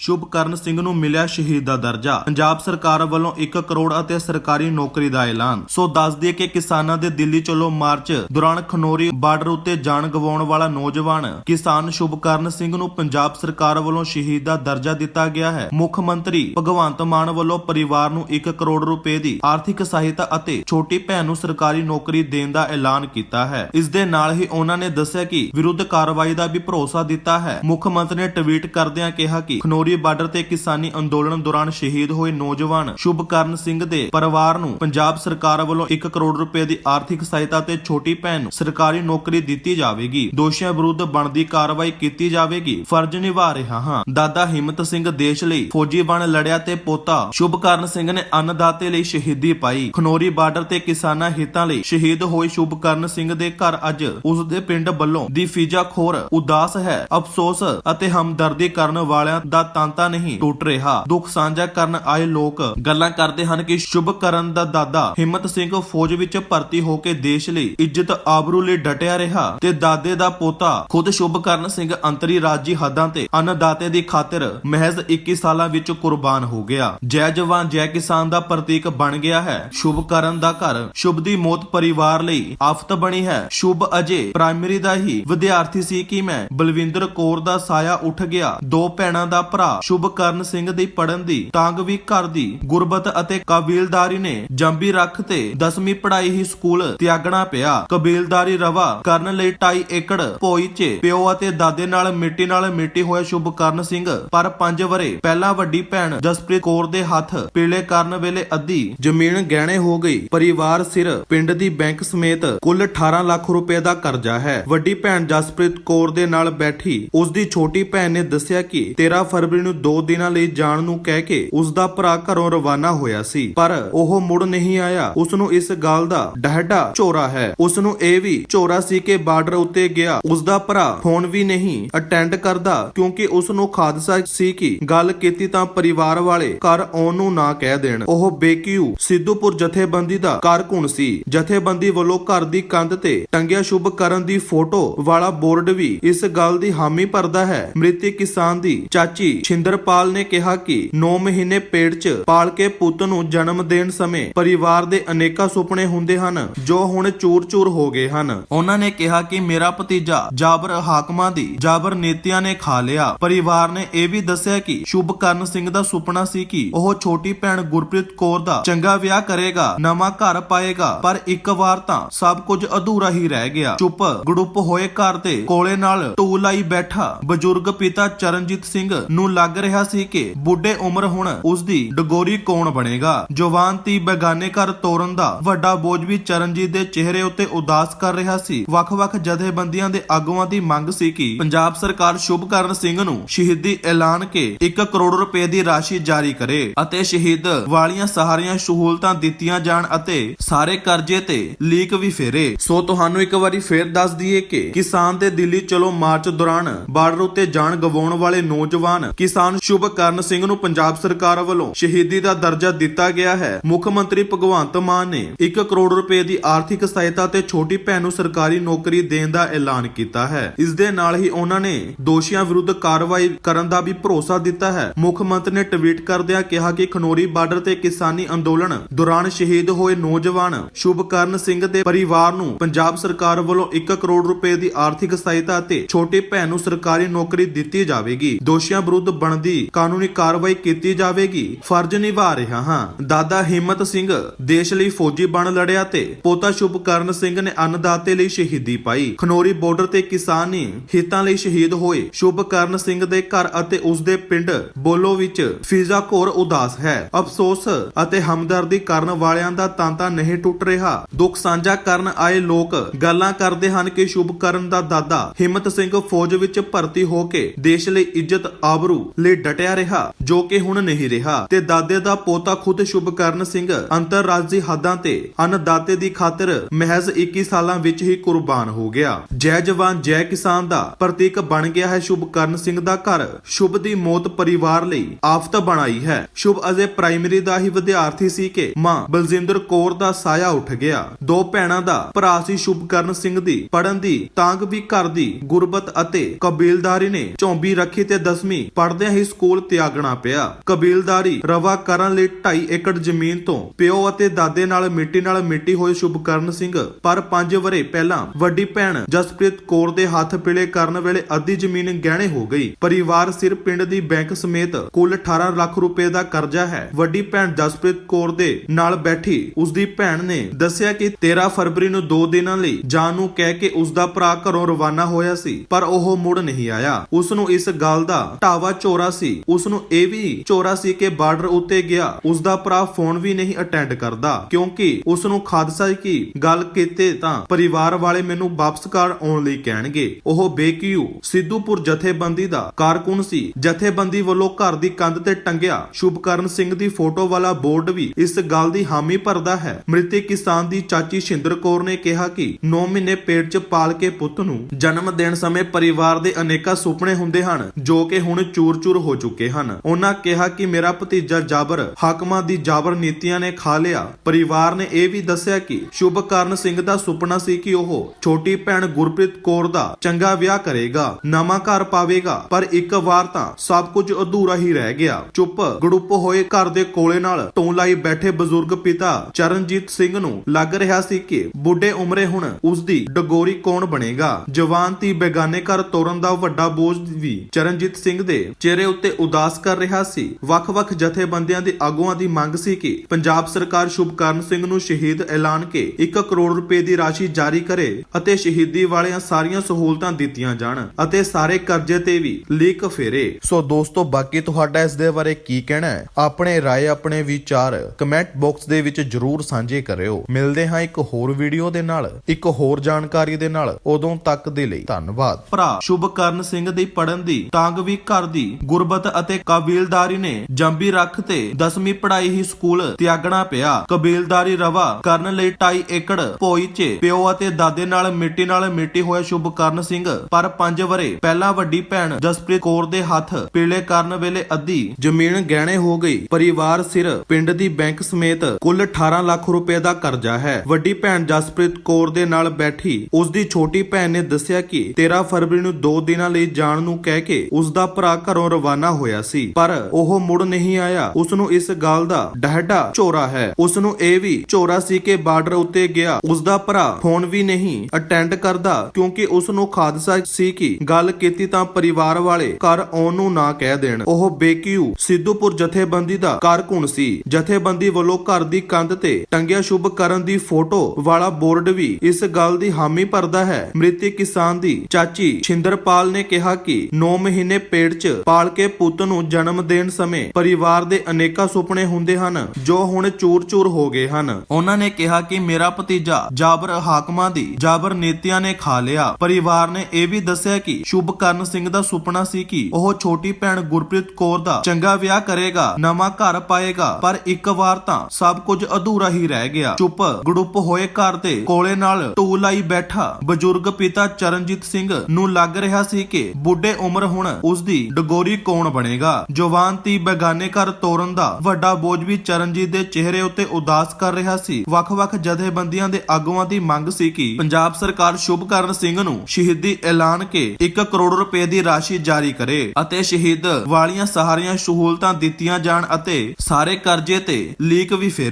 ਸ਼ੁਭਕਰਨ ਸਿੰਘ ਨੂੰ ਮਿਲਿਆ ਸ਼ਹੀਦ ਦਾ ਦਰਜਾ। ਪੰਜਾਬ ਸਰਕਾਰ ਵੱਲੋਂ 1 ਕਰੋੜ ਅਤੇ ਸਰਕਾਰੀ ਨੌਕਰੀ ਦਾ ਐਲਾਨ। ਸੋ ਦੱਸ ਦਈਏ ਕਿ ਕਿਸਾਨਾਂ ਦੇ ਦਿੱਲੀ ਚਲੋ ਮਾਰਚ ਦੌਰਾਨ ਖਨੋਰੀ ਬਾਰਡਰ ਉੱਤੇ ਜਾਨ ਗਵਾਉਣ ਵਾਲਾ ਨੌਜਵਾਨ ਕਿਸਾਨ ਸ਼ੁਭਕਰਨ ਸਿੰਘ ਨੂੰ ਪੰਜਾਬ ਸਰਕਾਰ ਵੱਲੋਂ ਸ਼ਹੀਦ ਦਾ ਦਰਜਾ ਦਿੱਤਾ ਗਿਆ ਹੈ। ਮੁੱਖ ਮੰਤਰੀ ਭਗਵੰਤ ਮਾਨ ਵੱਲੋਂ ਪਰਿਵਾਰ ਨੂੰ 1 ਕਰੋੜ ਰੁਪਏ ਦੀ ਆਰਥਿਕ ਸਹਾਇਤਾ ਅਤੇ ਛੋਟੀ ਭੈਣ ਨੂੰ ਸਰਕਾਰੀ ਨੌਕਰੀ ਦੇਣ ਦਾ ਐਲਾਨ ਕੀਤਾ ਹੈ। ਇਸ ਦੇ ਨਾਲ ਹੀ ਉਹਨਾਂ ਨੇ ਦੱਸਿਆ ਕਿ ਵਿਰੁੱਧ ਕਾਰਵਾਈ ਦਾ ਵੀ ਭਰੋਸਾ ਦਿੱਤਾ ਹੈ। ਮੁੱਖ ਮੰਤਰੀ ਨੇ ਟਵੀਟ ਕਰਦਿਆਂ ਕਿਹਾ ਕਿ ਖਨੋਰੀ ਬਾਰਡਰ ਤੇ ਕਿਸਾਨੀ ਅੰਦੋਲਨ ਦੌਰਾਨ ਸ਼ਹੀਦ ਹੋਏ ਨੌਜਵਾਨ ਸ਼ੁਭਕਰਨ ਸਿੰਘ ਦੇ ਪਰਿਵਾਰ ਨੂੰ ਪੰਜਾਬ ਸਰਕਾਰ ਵੱਲੋਂ 1 ਕਰੋੜ ਰੁਪਏ ਦੀ ਆਰਥਿਕ ਸਹਾਇਤਾ ਤੇ ਛੋਟੀ ਭੈਣ ਨੂੰ ਸਰਕਾਰੀ ਨੌਕਰੀ ਦਿੱਤੀ ਜਾਵੇਗੀ। ਦੋਸ਼ੀਆਂ ਵਿਰੁੱਧ ਬਣਦੀ ਕਾਰਵਾਈ ਕੀਤੀ ਜਾਵੇਗੀ। ਫਰਜ਼ ਨਿਭਾ ਰਿਹਾ ਹਾਂ। ਦਾਦਾ ਹਿੰਮਤ ਸਿੰਘ ਦੇਸ਼ ਲਈ ਫੌਜੀ ਬਣ ਲੜਿਆ ਤੇ ਪੋਤਾ ਸ਼ੁਭਕਰਨ ਸਿੰਘ ਨੇ ਅੰਨਦਾਤੇ ਲਈ ਸ਼ਹੀਦੀ ਪਾਈ। ਖਨੋਰੀ ਬਾਰਡਰ ਤੇ ਕਿਸਾਨਾਂ ਹਿੱਤਾਂ ਲਈ ਸ਼ਹੀਦ ਹੋਏ ਸ਼ੁਭਕਰਨ ਸਿੰਘ ਦੇ ਘਰ ਅੱਜ ਉਸ ਦੇ ਪਿੰਡ ਵੱਲੋਂ ਦੀ ਫੀਜਾ ਖੋਰ ਉਦਾਸ ਹੈ। ਅਫਸੋਸ ਅਤੇ ਹਮਦਰਦੀ ਕਰਨ ਵਾਲਿਆਂ ਦਾ ਤਾਂਤਾ ਨਹੀਂ ਟੁੱਟ ਰਿਹਾ। ਦੁੱਖ ਸਾਂਝਾ ਕਰਨ ਆਏ ਲੋਕ ਗੱਲਾਂ ਕਰਦੇ ਹਨ ਕਿ ਸ਼ੁਭਕਰਨ ਦਾ ਦਾਦਾ ਹਿੰਮਤ ਸਿੰਘ ਫੌਜ ਵਿੱਚ ਭਰਤੀ ਹੋ ਕੇ ਦੇਸ਼ ਲਈ ਇੱਜ਼ਤ ਆਬਰੂ ਲਈ ਡਟਿਆ ਰਿਹਾ ਤੇ ਦਾਦੇ ਦਾ ਪੋਤਾ ਖੁਦ ਸ਼ੁਭਕਰਨ ਸਿੰਘ ਅੰਤਰੀ ਰਾਜੀ ਹੱਦਾਂ ਤੇ ਅੰਨਦਾਤੇ ਦੀ ਖਾਤਰ ਮਹਿਜ਼ 21 ਸਾਲਾਂ ਵਿੱਚ ਕੁਰਬਾਨ ਹੋ ਗਿਆ। ਜੈ ਜਵਾਨ, ਜੈ ਕਿਸਾਨ ਦਾ ਪ੍ਰਤੀਕ ਬਣ ਗਿਆ ਹੈ। ਸ਼ੁਭ ਕਰਨ ਦਾ ਘਰ, ਸ਼ੁਭ ਦੀ ਮੌਤ ਪਰਿਵਾਰ ਲਈ ਆਫਤ ਬਣੀ ਹੈ। ਸ਼ੁਭ ਅਜੇ ਪ੍ਰਾਇਮਰੀ ਦਾ ਹੀ ਵਿਦਿਆਰਥੀ ਸੀ ਕਿ ਮੈਂ ਬਲਵਿੰਦਰ ਕੌਰ ਦਾ ਸਾਇਆ ਉੱਠ ਗਿਆ। ਦੋ ਭੈਣਾਂ ਦਾ ਭਰਾ ਸ਼ੁਭਕਰਨ ਸਿੰਘ ਦੀ ਪੜਨ ਦੀ ਤਾਂਗ ਵੀ ਘਰ ਦੀ ਗੁਰਬਤ ਅਤੇ ਕਾਬੀਲਦਾਰੀ ਨੇ ਜੰਬੀ ਰੱਖ ਤੇ 10ਵੀਂ ਪੜ੍ਹਾਈ ਹੀ ਸਕੂਲ ਤਿਆਗਣਾ ਪਿਆ। ਕਬੀਲਦਾਰੀ ਰਵਾ ਕਰਨ ਲਈ 2.5 ਏਕੜ ਭੋਈ 'ਚ ਪਿਓ ਅਤੇ ਦਾਦੇ ਨਾਲ ਮਿੱਟੀ ਨਾਲ ਮਿੱਟੀ ਹੋਇਆ ਸ਼ੁਭਕਰਨ ਸਿੰਘ। ਪਰ 5 ਵਰੇ ਪਹਿਲਾਂ ਵੱਡੀ ਭੈਣ ਜਸਪ੍ਰੀਤ ਕੌਰ ਦੇ ਹੱਥ ਪੀਲੇ ਕਰਨ ਵੇਲੇ ਅੱਧੀ ਜ਼ਮੀਨ ਗਹਿਣੇ ਹੋ ਗਈ। ਪਰਿਵਾਰ ਸਿਰ ਪਿੰਡ ਦੀ ਬੈਂਕ ਸਮੇਤ ਕੁੱਲ 18 ਲੱਖ ਰੁਪਏ ਦਾ ਕਰਜ਼ਾ ਹੈ। ਵੱਡੀ ਭੈਣ ਜਸਪ੍ਰੀਤ ਕੌਰ ਦੇ ਨਾਲ ਬੈਠੀ ਉਸ ਦੀ ਛੋਟੀ ਭੈਣ ਨੇ ਦੱਸਿਆ ਕਿ 13 ਫਰਵਰੀ ਨੂੰ 2 ਦਿਨਾਂ ਲਈ ਜਾਣ ਨੂੰ ਕਹਿ ਕੇ ਉਸ ਦਾ ਭਰਾ ਘਰੋਂ ਰਵਾਨਾ ਹੋਇਆ ਸੀ। ਪਰ ਉਹ ਮੁੜ ਨਹੀਂ ਆਇਆ। ਉਸ ਨੂੰ ਇਸ ਗੱਲ ਦਾ ਡਾਢਾ ਝੋਰਾ ਹੈ। ਉਸ ਨੂੰ ਇਹ ਵੀ ਝੋਰਾ ਸੀ ਕਿ ਬਾਰਡਰ ਉੱਤੇ ਗਿਆ। ਉਸ ਦਾ ਭਰਾ ਫੋਨ ਵੀ ਨਹੀਂ ਅਟੈਂਡ ਕਰਦਾ ਕਿਉਂਕਿ ਉਸ ਨੂੰ ਖਾਦਸਾ ਸੀ ਕਿ ਗੱਲ ਕੀਤੀ ਤਾਂ ਪਰਿਵਾਰ ਵਾਲੇ ਘਰ ਆਉਣ ਨੂੰ ਨਾ ਕਹਿ ਦੇਣ। ਉਹ ਬੇਕਿਊ ਸਿੱਧੂਪੁਰ ਜਥੇਬੰਦੀ ਦਾ ਕਾਰਕੁਨ ਸੀ। ਜਥੇਬੰਦੀ ਵੱਲੋਂ ਘਰ ਦੀ ਕੰਧ ਤੇ ਟੰਗਿਆ ਸ਼ੁਭ ਕਰਨ ਦੀ ਫੋਟੋ ਵਾਲਾ ਬੋਰਡ ਵੀ ਇਸ ਗੱਲ ਦੀ ਹਾਮੀ ਭਰਦਾ ਹੈ। ਮ੍ਰਿਤਕ ਕਿਸਾਨ ਦੀ ਚਾਚੀ ਛਿੰਦਰਪਾਲ ਨੇ ਕਿਹਾ ਕਿ 9 ਮਹੀਨੇ ਪੇਟ 'ਚ ਪਾਲ ਕੇ ਪੁੱਤ ਨੂੰ ਜਨਮ ਦੇਣ ਸਮੇਂ ਪਰਿਵਾਰ ਦੇ ਅਨੇਕਾਂ ਸੁਪਨੇ ਹੁੰਦੇ ਹਨ, ਜੋ ਹੁਣ ਚੂਰ-ਚੂਰ ਹੋ ਗਏ ਹਨ। ਉਹਨਾਂ ਨੇ ਕਿਹਾ ਕਿ ਮੇਰਾ ਭਤੀਜਾ ਜਾਬਰ ਹਾਕਮਾਂ ਦੀ ਜਾਬਰ ਨੀਤੀਆਂ ਨੇ ਖਾ ਲਿਆ। ਪਰਿਵਾਰ ਨੇ ਇਹ ਵੀ ਦੱਸਿਆ ਕਿ ਸ਼ੁਭਕਰਨ ਸਿੰਘ ਦਾ ਸੁਪਨਾ ਸੀ ਕਿ ਉਹ ਛੋਟੀ ਭੈਣ ਗੁਰਪ੍ਰੀਤ ਕੌਰ ਦਾ ਚੰਗਾ ਵਿਆਹ ਕਰੇਗਾ, ਨਵਾਂ ਘਰ ਪਾਏਗਾ, ਪਰ ਇੱਕ ਵਾਰ ਤਾਂ ਸਭ ਕੁਝ ਅਧੂਰਾ ਹੀ ਰਹਿ ਗਿਆ। ਚੁੱਪ, ਗੜੁੱਪ ਹੋਏ ਘਰ ਤੇ ਕੋਲੇ ਨਾਲ ਟੂਲ ਲਾਈ ਬੈਠਾ ਬਜ਼ੁਰਗ ਪਿਤਾ ਚਰਨਜੀਤ ਸਿੰਘ ਨੂੰ ਲੱਗ ਰਿਹਾ ਸੀ ਕਿ ਬੁੱਢੇ ਉਮਰ ਹੁਣ ਉਸ ਦੀ ਡਗੋਰੀ ਕੌਣ ਬਣੇਗਾ? ਜਵਾਨ ਤੀ ਬੇਗਾਨੇ ਘਰ ਤੋਰਨ ਦਾ ਵੱਡਾ ਬੋਝ ਵੀ ਚਰਨਜੀਤ ਦੇ ਚਿਹਰੇ ਉੱਤੇ ਉਦਾਸ ਕਰ ਰਿਹਾ ਸੀ। ਵੱਖ-ਵੱਖ ਜਥੇਬੰਦੀਆਂ ਦੇ ਆਗੂਆਂ ਦੀ ਮੰਗ ਸੀ ਕਿ ਪੰਜਾਬ ਸਰਕਾਰ ਸ਼ੁਭਕਰਨ ਸਿੰਘ ਨੂੰ ਸ਼ਹੀਦੀ ਐਲਾਨ ਕੇ 1 ਕਰੋੜ ਰੁਪਏ ਦੀ ਰਾਸ਼ੀ ਜਾਰੀ ਕਰੇ ਅਤੇ ਸ਼ਹੀਦ ਵਾਲੀਆਂ ਸਾਰੀਆਂ ਸਹੂਲਤਾਂ ਦਿੱਤੀਆਂ ਜਾਣ ਅਤੇ ਸਾਰੇ ਕਰਜ਼ੇ ਤੇ ਲੀਕ ਵੀ ਫੇਰੇ। ਸੋ ਤੁਹਾਨੂੰ ਇੱਕ ਵਾਰੀ ਫੇਰ ਦੱਸ ਦਈਏ ਕਿ ਕਿਸਾਨ ਦੇ ਦਿੱਲੀ ਚਲੋ ਮਾਰਚ ਦੌਰਾਨ ਬਾਰਡਰ ਉੱਤੇ ਜਾਨ ਗਵਾਉਣ ਵਾਲੇ ਨੌਜਵਾਨ ਕਿਸਾਨ ਸ਼ੁਭਕਰਨ ਸਿੰਘ ਨੂੰ ਪੰਜਾਬ ਸਰਕਾਰ ਵੱਲੋਂ ਸ਼ਹੀਦੀ ਦਾ ਦਰਜਾ ਦਿੱਤਾ ਗਿਆ ਹੈ। ਮੁੱਖ ਮੰਤਰੀ ਭਗਵੰਤ ਮਾਨ ਨੇ 1 ਕਰੋੜ ਰੁਪਏ ਦੀ ਆਰਥਿਕ ਸਹਾਇਤਾ ਤੇ ਛੋਟੀ ਭੈਣ ਨੂੰ ਸਰਕਾਰੀ ਨੌਕਰੀ ਦੇਣ ਦਾ ਐਲਾਨ ਕੀਤਾ ਹੈ। ਇਸ ਦੇ ਨਾਲ ਹੀ ਉਹਨਾਂ ਨੇ ਦੋਸ਼ੀਆਂ ਵਿਰੁੱਧ ਕਾਰਵਾਈ ਕਰਨ ਦਾ ਵੀ ਭਰੋਸਾ ਦਿੱਤਾ ਹੈ। ਮੁੱਖ ਮੰਤਰੀ ਨੇ ਟਵੀਟ ਕਰਦਿਆਂ ਕਿਹਾ ਕਿ ਖਨੋਰੀ ਬਾਰਡਰ ਤੇ ਕਿਸਾਨੀ ਅੰਦੋਲਨ ਦੌਰਾਨ ਸ਼ਹੀਦ ਹੋਏ ਨੌਜਵਾਨ ਸ਼ੁਭਕਰਨ ਸਿੰਘ ਦੇ ਪਰਿਵਾਰ ਨੂੰ ਪੰਜਾਬ ਸਰਕਾਰ ਵੱਲੋਂ 1 ਕਰੋੜ ਰੁਪਏ ਦੀ ਆਰਥਿਕ ਸਹਾਇਤਾ ਤੇ ਛੋਟੀ ਭੈਣ ਨੂੰ ਸਰਕਾਰੀ ਨੌਕਰੀ ਦਿੱਤੀ ਜਾਵੇਗੀ। ਦੋਸ਼ੀਆਂ ਵਿਰੁੱਧ ਬਣਦੀ ਕਾਨੂੰਨੀ ਕਾਰਵਾਈ ਕੀਤੀ ਜਾਵੇਗੀ। ਫਰਜ਼ ਨਿਭਾ ਰਿਹਾ ਹਾਂ। ਦਾਦਾ ਹਿੰਮਤ ਸਿੰਘ ਦੇਸ਼ ਲਈ ਫੌਜੀ ਬਣ ਲੜਿਆ ਤੇ ਪੋਤਾ ਸ਼ੁਭਕਰਨ ਸਿੰਘ ਨੇ ਅੰਨਦਾਤੇ ਲਈ ਸ਼ਹੀਦੀ ਪਾਈ। ਖਨੋਰੀ ਬਾਰਡਰ ਤੇ ਕਿਸਾਨੀ ਹਿੱਤਾਂ ਲਈ ਸ਼ਹੀਦ ਹੋਏ। ਸ਼ੁਭਕਰਨ ਸਿੰਘ ਦੇ ਘਰ ਅਤੇ ਉਸ ਦੇ ਪਿੰਡ ਬੋਲੋ ਵਿੱਚ ਫੀਜ਼ਾ ਘੋਰ ਉਦਾਸ ਹੈ। ਅਫਸੋਸ ਅਤੇ ਹਮਦਰਦੀ ਕਰਨ ਵਾਲਿਆਂ ਦਾ ਤਾਂਤਾ ਨਹੀਂ ਟੁੱਟ ਰਿਹਾ। ਦੁੱਖ ਸਾਂਝਾ ਕਰਨ ਆਏ ਲੋਕ ਗੱਲਾਂ ਕਰਦੇ ਹਨ ਕਿ ਸ਼ੁਭਕਰਨ ਦਾ ਦਾਦਾ ਹਿੰਮਤ ਸਿੰਘ ਫੌਜ ਵਿੱਚ ਭਰਤੀ ਹੋ ਕੇ ਦੇਸ਼ ਲਈ ਇੱਜ਼ਤ ਆਬਰੂ ਲਈ ਡਟਿਆ ਰਿਹਾ, ਜੋ ਕਿ ਹੁਣ ਨਹੀਂ ਰਿਹਾ। ਤੇ ਦਾਦੇ ਦਾ ਪੋਤਾ ਖੁਦ ਸ਼ੁਭਕਰਨ ਸਿੰਘ ਅੰਤਰਰਾਜੀ ਹੱਦਾਂ ਤੇ ਅੰਨਦਾਤੇ ਦੀ ਖਾਤਰ ਮਹਿਜ਼ 21 ਸਾਲਾਂ ਵਿੱਚ ਹੀ ਕੁਰਬਾਨ ਹੋ ਗਿਆ। ਜੈ ਜਵਾਨ, ਜੈ ਕਿਸਾਨ ਦਾ ਪ੍ਰਤੀਕ ਬਣ ਗਿਆ ਹੈ ਸ਼ੁਭਕਰਨ ਸਿੰਘ ਦਾ ਘਰ। ਸ਼ੁਭ ਦੀ ਮੌਤ ਪਰਿਵਾਰ ਲਈ ਆਫਤ ਬਣਾਈ ਹੈ। ਸ਼ੁਭ ਅਜੇ ਪ੍ਰਾਇਮਰੀ ਦਾ ਹੀ ਵਿਦਿਆਰਥੀ ਸੀ ਕਿ ਮਾਂ ਬਲਜਿੰਦਰ ਕੌਰ ਦਾ ਸਾਇਆ ਉੱਠ ਗਿਆ। ਦੋ ਭੈਣਾਂ ਦਾ ਭਰਾ ਸੀ ਸ਼ੁਭਕਰਨ ਸਿੰਘ ਦੀ। ਪੜਨ ਦੀ ਤਾਂਗ ਵੀ ਘਰ ਦੀ ਗੁਰਬਤ ਅਤੇ ਕਬੀਲਦਾਰੀ ਨੇ ਝੌਂਬੀ ਰੱਖੀ ਤੇ 10ਵੀਂ ਪੜ ਪੜ੍ਹਦਿਆਂ ਹੀ ਸਕੂਲ ਤਿਆਗਣਾ ਪਿਆ। ਕਬੀਲਦਾਰੀ ਰਵਾ ਕਰਨ ਲਈ 2.5 ਏਕੜ ਜ਼ਮੀਨ ਤੋਂ ਪਿਓ ਅਤੇ ਦਾਦੇ ਨਾਲ ਮਿੱਟੀ ਨਾਲ ਮਿੱਟੀ ਹੋਏ ਸ਼ੁਭਕਰਨ ਸਿੰਘ। ਪਰ 5 ਵਰੇ ਪਹਿਲਾਂ ਵੱਡੀ ਭੈਣ ਜਸਪ੍ਰੀਤ ਕੌਰ ਦੇ ਹੱਥ ਪਿਲੇ ਕਰਨ ਵੇਲੇ ਅੱਧੀ ਜ਼ਮੀਨ ਗਹਿਣੇ ਹੋ ਗਈ। ਪਰਿਵਾਰ ਸਿਰ ਪਿੰਡ ਦੀ ਬੈਂਕ ਸਮੇਤ ਕੁੱਲ 18 ਲੱਖ ਰੁਪਏ ਦਾ ਕਰਜ਼ਾ ਹੈ। ਵੱਡੀ ਭੈਣ ਜਸਪ੍ਰੀਤ ਕੌਰ ਦੇ ਨਾਲ ਬੈਠੀ ਉਸ ਦੀ ਭੈਣ ਨੇ ਦੱਸਿਆ ਕਿ 13 ਫਰਵਰੀ ਨੂੰ 2 ਦਿਨਾਂ ਲਈ ਜਾਨ ਨੂੰ ਕਹਿ ਕੇ ਉਸ ਦਾ ਭਰਾ ਘਰੋਂ ਰਵਾਨਾ ਹੋਇਆ ਸੀ, ਪਰ ਉਹ ਮੁੜ ਨਹੀਂ ਆਇਆ। ਉਸ ਨੂੰ ਇਸ ਗੱਲ ਦਾ ਢਾਵਾ ਚੋਰਾ ਸੀ। ਉਸ ਨੂੰ ਇਹ ਵੀ ਚੋਰਾ ਸੀ ਕਿ ਬਾਰਡਰ ਉੱਤੇ ਗਿਆ। ਉਸ ਦਾ ਭਰਾ ਫੋਨ ਵੀ ਨਹੀਂ ਅਟੈਂਡ ਕਰਦਾ, ਕਿਉਂਕਿ ਉਸ ਨੂੰ ਖਾਦਸਾ ਸੀ ਗੱਲ ਕੀਤੇ ਤਾਂ ਪਰਿਵਾਰ ਵਾਲੇ ਮੈਨੂੰ ਵਾਪਸ ਘਰ ਆਉਣ ਲਈ ਕਹਿਣਗੇ। ਉਹ ਬੇਕਿਊ, ਸਿੱਧੂਪੁਰ ਜਥੇਬੰਦੀ ਦਾ ਕਾਰਕੁਨ ਸੀ। ਜਥੇਬੰਦੀ ਵੱਲੋਂ ਘਰ ਦੀ ਕੰਧ ਤੇ ਟੰਗਿਆ ਸ਼ੁਭਕਰਨ ਸਿੰਘ ਦੀ ਫੋਟੋ ਵਾਲਾ ਬੋਰਡ ਵੀ ਇਸ ਗੱਲ ਦੀ ਹਾਮੀ ਭਰਦਾ ਹੈ। ਮ੍ਰਿਤਕ ਕਿਸਾਨ ਦੀ ਚਾਚੀ ਸ਼ਿੰਦਰ ਕੌਰ ਨੇ ਕਿਹਾ ਕਿ 9 ਮਹੀਨੇ ਪੇਟ 'ਚ ਪਾਲ ਕੇ ਪੁੱਤ ਨੂੰ ਜਨਮ ਦੇਣ ਸਮੇਂ ਪਰਿਵਾਰ ਦੇ ਅਨੇਕਾਂ ਸੁਪਨੇ ਹੁੰਦੇ ਹਨ, ਜੋ ਕਿ ਹੁਣ ਚੂਰ-ਚੂਰ ਹੋ ਚੁੱਕੇ ਹਨ। ਉਹਨਾਂ ਕਿਹਾ ਕਿ ਮੇਰਾ ਭਤੀਜਾ ਜਾਬਰ ਹਾਕਮਾਂ ਦੀ ਜਾਬਰ ਨੀਤੀਆਂ ਨੇ ਖਾ ਲਿਆ। ਪਰਿਵਾਰ ਨੇ ਇਹ ਵੀ ਦੱਸਿਆ ਕਿ ਸ਼ੁਭਕਰਨ ਸਿੰਘ ਦਾ ਸੁਪਨਾ ਸੀ ਕਿ ਉਹ ਛੋਟੀ ਭੈਣ ਗੁਰਪ੍ਰੀਤ ਕੌਰ ਦਾ ਚੰਗਾ ਵਿਆਹ ਕਰੇਗਾ, ਨਵਾਂ ਘਰ ਪਾਵੇਗਾ, ਪਰ ਇੱਕ ਵਾਰ ਤਾਂ ਸਭ ਕੁਝ ਅਧੂਰਾ ਹੀ ਰਹਿ ਗਿਆ। ਚੁੱਪ, ਗੜੁੱਪ ਹੋਏ ਘਰ ਦੇ ਕੋਲੇ ਨਾਲ ਟੋਂ ਲਾਈ ਬੈਠੇ ਬਜ਼ੁਰਗ ਪਿਤਾ ਚਰਨਜੀਤ ਸਿੰਘ ਨੂੰ ਲੱਗ ਰਿਹਾ ਸੀ ਕਿ ਬੁੱਢੇ ਉਮਰੇ ਹੁਣ ਉਸ ਦੀ ਡਗੋਰੀ ਕੌਣ ਬਣੇਗਾ। ਜਵਾਨ ਧੀ ਬੇਗਾਨੇ ਘਰ ਤੋਰਨ ਦਾ ਵੱਡਾ ਬੋਝ ਵੀ ਚਰਨਜੀਤ ਸਿੰਘ ਦੇ ਚਿਹਰੇ ਉੱਤੇ ਉਦਾਸ ਕਰ ਰਿਹਾ ਸੀ ਵੱਖ-ਵੱਖ ਜਥੇਬੰਦੀਆਂ ਦੇ ਆਗੂਆਂ ਦੀ ਮੰਗ ਸੀ ਕਿ ਪੰਜਾਬ ਸਰਕਾਰ ਸ਼ੁਭਕਰਨ ਸਿੰਘ ਨੂੰ ਸ਼ਹੀਦ ਐਲਾਨ ਕੇ 1 ਕਰੋੜ ਰੁਪਏ ਦੀ ਰਾਸ਼ੀ ਜਾਰੀ ਕਰੇ ਅਤੇ ਸ਼ਹੀਦੀ ਵਾਲੀਆਂ ਸਾਰੀਆਂ ਸਹੂਲਤਾਂ ਦਿੱਤੀਆਂ ਜਾਣ ਅਤੇ ਸਾਰੇ ਕਰਜ਼ੇ ਤੇ ਵੀ ਲੀਕ ਫੇਰੇ ਸੋ ਦੋਸਤੋ ਬਾਕੀ ਤੁਹਾਡਾ ਇਸ ਦੇ ਬਾਰੇ ਕੀ ਕਹਿਣਾ ਹੈ ਆਪਣੇ رائے ਆਪਣੇ ਵਿਚਾਰ ਕਮੈਂਟ ਬਾਕਸ ਦੇ ਵਿੱਚ ਜਰੂਰ ਸਾਂਝੇ ਕਰਿਓ ਮਿਲਦੇ ਹਾਂ ਇੱਕ ਹੋਰ ਵੀਡੀਓ ਦੇ ਨਾਲ ਇੱਕ ਹੋਰ ਜਾਣਕਾਰੀ ਦੇ ਨਾਲ ਉਦੋਂ ਤੱਕ ਦੇ ਲਈ ਧੰਨਵਾਦ ਭਰਾ ਸ਼ੁਭਕਰਨ ਸਿੰਘ ਦੀ ਪੜਨ ਦੀ ਤਾਂਗ ਵੀ ਘਰ ਦੀ ਗੁਰਬਤ ਅਤੇ ਕਾਬੀਲਦਾਰੀ ਨੇ ਜੰਬੀ ਰੱਖ ਤੇ 10ਵੀਂ ਪੜ੍ਹਾਈ ਹੀ ਸਕੂਲ ਤਿਆਗਣਾ ਪਿਆ। ਕਬੀਲਦਾਰੀ ਰਵਾ ਕਰਨ ਲਈ 2.5 ਏਕੜ ਭੋਈ 'ਚ ਪਿਓ ਅਤੇ ਦਾਦੇ ਨਾਲ ਮਿੱਟੀ ਨਾਲ ਮਿੱਟੀ ਹੋਇਆ ਸ਼ੁਭਕਰਨ ਸਿੰਘ। ਪਰ 5 ਵਰੇ ਪਹਿਲਾਂ ਵੱਡੀ ਭੈਣ ਜਸਪ੍ਰੀਤ ਕੌਰ ਦੇ ਹੱਥ ਪੀਲੇ ਕਰਨ ਵੇਲੇ ਅੱਧੀ ਜ਼ਮੀਨ ਗਹਿਣੇ ਹੋ ਗਈ। ਪਰਿਵਾਰ ਸਿਰ ਪਿੰਡ ਦੀ ਬੈਂਕ ਸਮੇਤ ਕੁੱਲ 18 ਲੱਖ ਰੁਪਏ ਦਾ ਕਰਜ਼ਾ ਹੈ। ਵੱਡੀ ਭੈਣ ਜਸਪ੍ਰੀਤ ਕੌਰ ਦੇ ਨਾਲ ਬੈਠੀ ਉਸ ਦੀ ਛੋਟੀ ਭੈਣ ਨੇ ਦੱਸਿਆ ਕਿ 13 ਫਰਵਰੀ ਨੂੰ 2 ਦਿਨਾਂ ਲਈ ਜਾਣ ਨੂੰ ਕਹਿ ਕੇ ਉਸ ਦਾ ਭਰਾ ਘਰੋਂ ਰਵਾਨਾ ਹੋਇਆ ਸੀ। ਪਰ ਉਹ ਮੁੜ ਨਹੀਂ ਆਇਆ। ਉਸ ਨੂੰ ਇਸ ਗੱਲ ਦਾ ਡਾਢਾ ਝੋਰਾ ਹੈ। ਉਸ ਨੂੰ ਇਹ ਵੀ ਝੋਰਾ ਸੀ ਕਿ ਬਾਰਡਰ ਉੱਤੇ ਗਿਆ। ਉਸ ਦਾ ਭਰਾ ਫੋਨ ਵੀ ਨਹੀਂ ਅਟੈਂਡ ਕਰਦਾ ਕਿਉਂਕਿ ਉਸ ਨੂੰ ਖਾਦਸਾ ਸੀ ਕਿ ਗੱਲ ਕੀਤੀ ਤਾਂ ਪਰਿਵਾਰ ਵਾਲੇ ਘਰ ਆਉਣ ਨੂੰ ਨਾ ਕਹਿ ਦੇਣ। ਉਹ ਬੇਕਿਊ ਸਿੱਧੂਪੁਰ ਜਥੇਬੰਦੀ ਦਾ ਕਾਰਕੁਨ ਸੀ। ਜਥੇਬੰਦੀ ਵੱਲੋਂ ਘਰ ਦੀ ਕੰਧ ਤੇ ਟੰਗਿਆ ਸ਼ੁਭ ਕਰਨ ਦੀ ਫੋਟੋ ਵਾਲਾ ਬੋਰਡ ਵੀ ਇਸ ਗੱਲ ਦੀ ਹਾਮੀ ਭਰਦਾ ਹੈ। ਮ੍ਰਿਤਕ ਕਿਸਾਨ ਦੀ ਚਾਚੀ ਛਿੰਦਰਪਾਲ ਨੇ ਕਿਹਾ ਕਿ 9 ਮਹੀਨੇ ਪੇੜ 'ਚ ਪਾਲ ਕੇ ਪੁੱਤ ਨੂੰ ਜਨਮ ਦੇਣ ਸਮੇਂ ਪਰਿਵਾਰ ਦੇ ਅਨੇਕਾਂ ਸੁਪਨੇ ਹੁੰਦੇ ਹਨ, ਜੋ ਹੁਣ ਚੂਰ-ਚੂਰ ਹੋ ਗਏ ਹਨ। ਉਹਨਾਂ ਨੇ ਕਿਹਾ ਕਿ ਮੇਰਾ ਭਤੀਜਾ ਜਾਬਰ ਹਾਕਮਾਂ ਦੀ ਜਾਬਰ ਨੀਤੀਆਂ ਨੇ ਖਾ ਲਿਆ। ਪਰਿਵਾਰ ਨੇ ਇਹ ਵੀ ਦੱਸਿਆ ਕਿ ਸ਼ੁਭਕਰਨ ਸਿੰਘ ਦਾ ਸੁਪਨਾ ਸੀ ਕਿ ਉਹ ਛੋਟੀ ਭੈਣ ਗੁਰਪ੍ਰੀਤ ਕੌਰ ਦਾ ਚੰਗਾ ਵਿਆਹ ਕਰੇਗਾ, ਨਵਾਂ ਘਰ ਪਾਏਗਾ, ਪਰ ਇੱਕ ਵਾਰ ਤਾਂ ਸਭ ਕੁਝ ਅਧੂਰਾ ਹੀ ਰਹਿ ਗਿਆ। ਚੁੱਪ, ਗੜੁੱਪ ਹੋਏ ਘਰ ਦੇ ਕੋਲੇ ਨਾਲ ਟੂ ਲਾਈ ਬੈਠਾ ਬਜ਼ੁਰਗ ਪਿਤਾ ਚਰਨਜੀਤ ਸਿੰਘ ਨੂੰ ਲੱਗ ਰਿਹਾ ਸੀ ਕਿ ਬੁੱਢੇ ਉਮਰ ਹੁਣ ਉਸ ਦੀ ਗੋਰੀ ਕੌਣ ਬਣੇਗਾ? ਜਵਾਨ ਧੀ ਬੇਗਾਨੇ ਘਰ ਤੋਰਨ ਦਾ ਵੱਡਾ ਬੋਝ ਵੀ ਚਰਨਜੀਤ ਦੇ ਚਿਹਰੇ ਉੱਤੇ ਉਦਾਸ ਕਰ ਰਿਹਾ ਸੀ। ਵੱਖ-ਵੱਖ ਜਥੇਬੰਦੀਆਂ ਦੇ ਆਗੂਆਂ ਦੀ ਮੰਗ ਸੀ ਕਿ ਪੰਜਾਬ ਸਰਕਾਰ ਸ਼ੁਭਕਰਨ ਸਿੰਘ ਨੂੰ ਸ਼ਹੀਦੀ ਐਲਾਨ ਕੇ 1 ਕਰੋੜ ਰੁਪਏ ਦੀ ਰਾਸ਼ੀ ਜਾਰੀ ਕਰੇ ਅਤੇ ਸ਼ਹੀਦ ਵਾਲੀਆਂ ਸਾਰੀਆਂ ਸਹੂਲਤਾਂ ਦਿੱਤੀਆਂ ਜਾਣ ਅਤੇ ਸਾਰੇ ਕਰਜ਼ੇ ਤੇ ਲੀਕ ਵੀ ਫੇਰੇ।